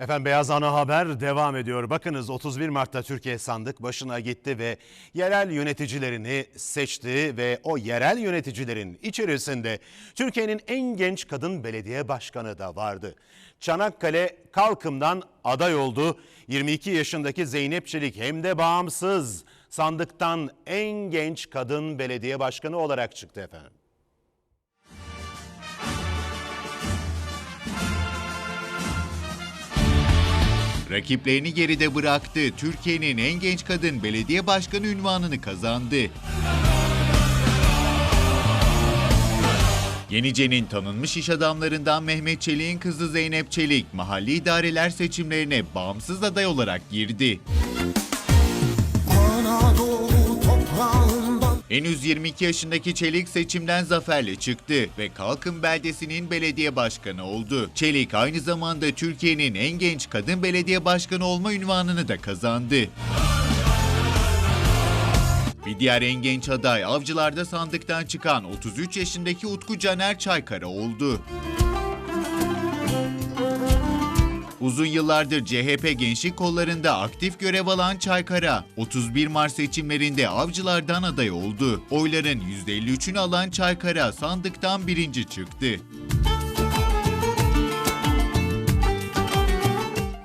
Efendim Beyaz Ana Haber devam ediyor. Bakınız 31 Mart'ta Türkiye sandık başına gitti ve yerel yöneticilerini seçti ve o yerel yöneticilerin içerisinde Türkiye'nin en genç kadın belediye başkanı da vardı. Çanakkale Kalkım'dan aday oldu. 22 yaşındaki Zeynep Çelik hem de bağımsız sandıktan en genç kadın belediye başkanı olarak çıktı efendim. Rakiplerini geride bıraktı. Türkiye'nin en genç kadın belediye başkanı ünvanını kazandı. Yenice'nin tanınmış iş adamlarından Mehmet Çelik'in kızı Zeynep Çelik mahalli idareler seçimlerine bağımsız aday olarak girdi. Henüz 22 yaşındaki Çelik seçimden zaferle çıktı ve Kalkın beldesinin belediye başkanı oldu. Çelik aynı zamanda Türkiye'nin en genç kadın belediye başkanı olma ünvanını da kazandı. Bir diğer en genç aday avcılarda sandıktan çıkan 33 yaşındaki Utku Caner Çaykara oldu. Uzun yıllardır CHP gençlik kollarında aktif görev alan Çaykara, 31 Mart seçimlerinde avcılardan aday oldu. Oyların %53'ünü alan Çaykara sandıktan birinci çıktı.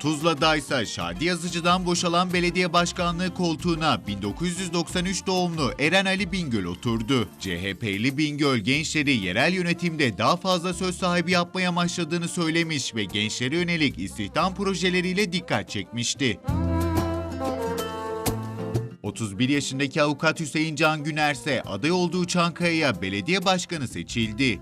Tuzla'da ise Şadi Yazıcı'dan boşalan belediye başkanlığı koltuğuna 1993 doğumlu Eren Ali Bingöl oturdu. CHP'li Bingöl gençleri yerel yönetimde daha fazla söz sahibi yapmaya amaçladığını söylemiş ve gençlere yönelik istihdam projeleriyle dikkat çekmişti. 31 yaşındaki avukat Hüseyin Can Güner ise aday olduğu Çankaya'ya belediye başkanı seçildi.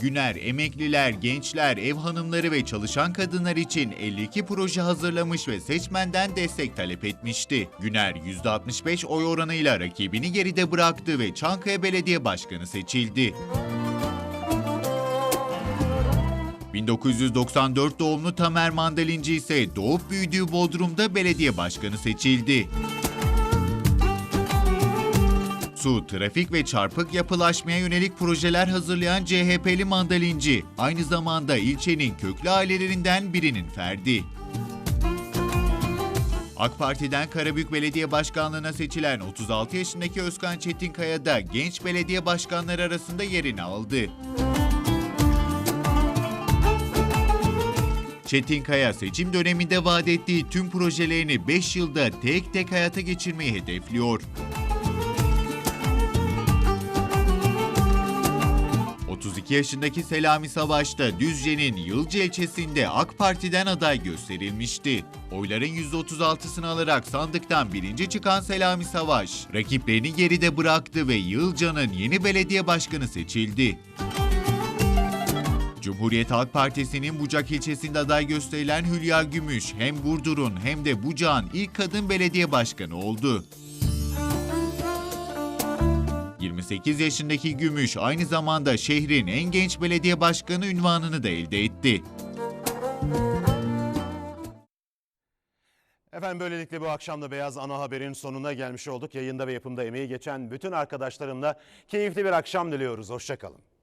Güner, emekliler, gençler, ev hanımları ve çalışan kadınlar için 52 proje hazırlamış ve seçmenden destek talep etmişti. Güner %65 oy oranıyla rakibini geride bıraktı ve Çankaya Belediye Başkanı seçildi. 1994 doğumlu Tamer Mandalinci ise doğup büyüdüğü Bodrum'da belediye başkanı seçildi. Su, trafik ve çarpık yapılaşmaya yönelik projeler hazırlayan CHP'li mandalinci, aynı zamanda ilçenin köklü ailelerinden birinin ferdi. AK Parti'den Karabük Belediye Başkanlığı'na seçilen 36 yaşındaki Özkan Çetinkaya da genç belediye başkanları arasında yerini aldı. Çetinkaya seçim döneminde vaat ettiği tüm projelerini 5 yılda tek tek hayata geçirmeyi hedefliyor. 32 yaşındaki Selami Savaş da Düzce'nin Yılca ilçesinde AK Parti'den aday gösterilmişti. Oyların %36'sını alarak sandıktan birinci çıkan Selami Savaş, rakiplerini geride bıraktı ve Yılca'nın yeni belediye başkanı seçildi. Cumhuriyet Halk Partisi'nin Bucak ilçesinde aday gösterilen Hülya Gümüş hem Burdur'un hem de Bucak'ın ilk kadın belediye başkanı oldu. 28 yaşındaki Gümüş aynı zamanda şehrin en genç belediye başkanı ünvanını da elde etti. Efendim böylelikle bu akşam da Beyaz Ana Haber'in sonuna gelmiş olduk. Yayında ve yapımda emeği geçen bütün arkadaşlarımla keyifli bir akşam diliyoruz. Hoşçakalın.